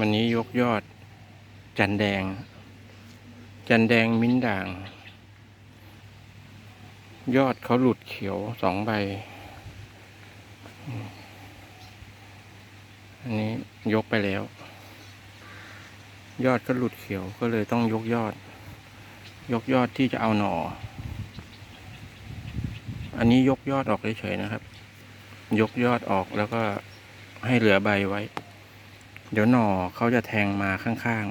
วันนี้ยกยอด จันแดง จันแดงมิ้นด่าง ยอดเขาหลุดเขียวสองใบ อันนี้ยกไปแล้ว ยอดก็หลุดเขียวก็เลยต้องยกยอด ยกยอดที่จะเอาหน่อ อันนี้ยกยอดออกเฉยๆนะครับ ยกยอดออกแล้วก็ให้เหลือใบไว้ เดี๋ยวหน่อเขาจะแทงมาข้าง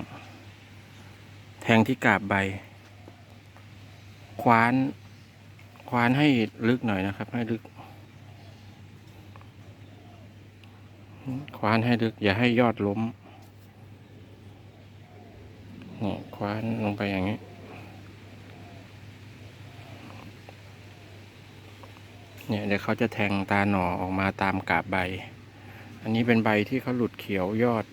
ๆ แทงที่กาบใบ คว้าน คว้านให้ลึกหน่อยนะครับ ให้ลึก คว้านให้ลึก อย่าให้ยอดล้มนี่คว้านลงไปอย่างนี้ เนี่ยเดี๋ยวเขาจะแทงตาหน่อออกมาตามกาบใบ อันนี้เป็นใบที่เขาหลุดเขียวยอด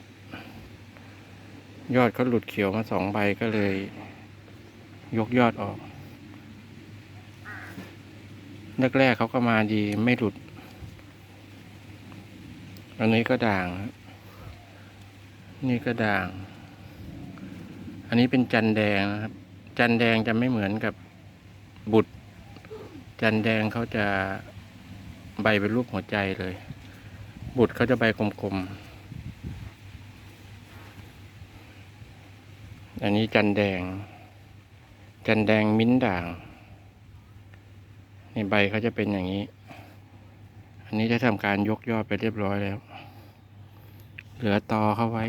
ยอดเขาหลุดเขียวมาสองใบก็เลย ยกยอดออกแรกๆเขาก็มาดีไม่หลุด อันนี้ก็ด่าง นี่ก็ด่าง อันนี้เป็นจันแดงนะครับ จันแดงจะไม่เหมือนกับบุตร จันแดงเขาจะใบเป็นรูปหัวใจเลย บุตรเขาจะใบกลมๆ อันนี้จันแดง จันแดงมิ้นด่างในใบเขาจะเป็นอย่างนี้ อันนี้จะทำการยกยอดไปเรียบร้อยแล้ว เหลือตอเข้าไว้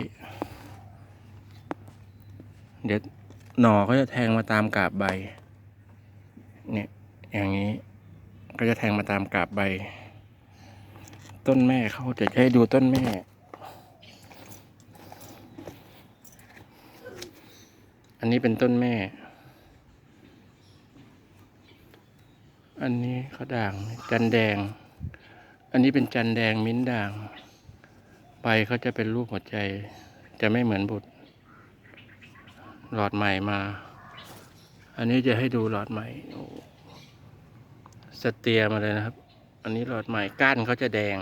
เดี๋ยวหน่อเขาจะแทงมาตามกาบใบ เนี่ย อย่างนี้ ก็จะแทงมาตามกาบใบ ต้นแม่เขาจะให้ดูต้นแม่ อันนี้เป็นต้นแม่ อันนี้เขาด่าง จันแดง อันนี้เป็นจันแดงมิ้นด่าง ใบเขาจะเป็นรูปหัวใจ จะไม่เหมือนบุตร หลอดใหม่มา อันนี้จะให้ดูหลอดใหม่ สเตียมาเลยนะครับ อันนี้หลอดใหม่ก้านเขาจะแดง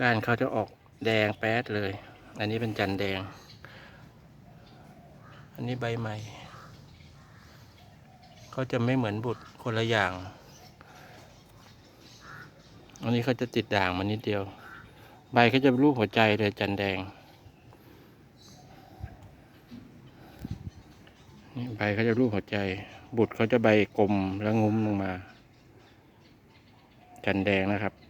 ก้านเขาจะออกแดงแป๊ดเลย อันนี้เป็นจันแดง อันนี้ใบใหม่เขาจะไม่เหมือนบุตรคนละอย่าง อันนี้เขาจะติดด่างมานิดเดียว ใบเขาจะรูปหัวใจเลยจันแดง นี่ใบเขาจะรูปหัวใจ บุตรเขาจะใบกลมแล้วงุ้มลงมา จันแดงนะครับ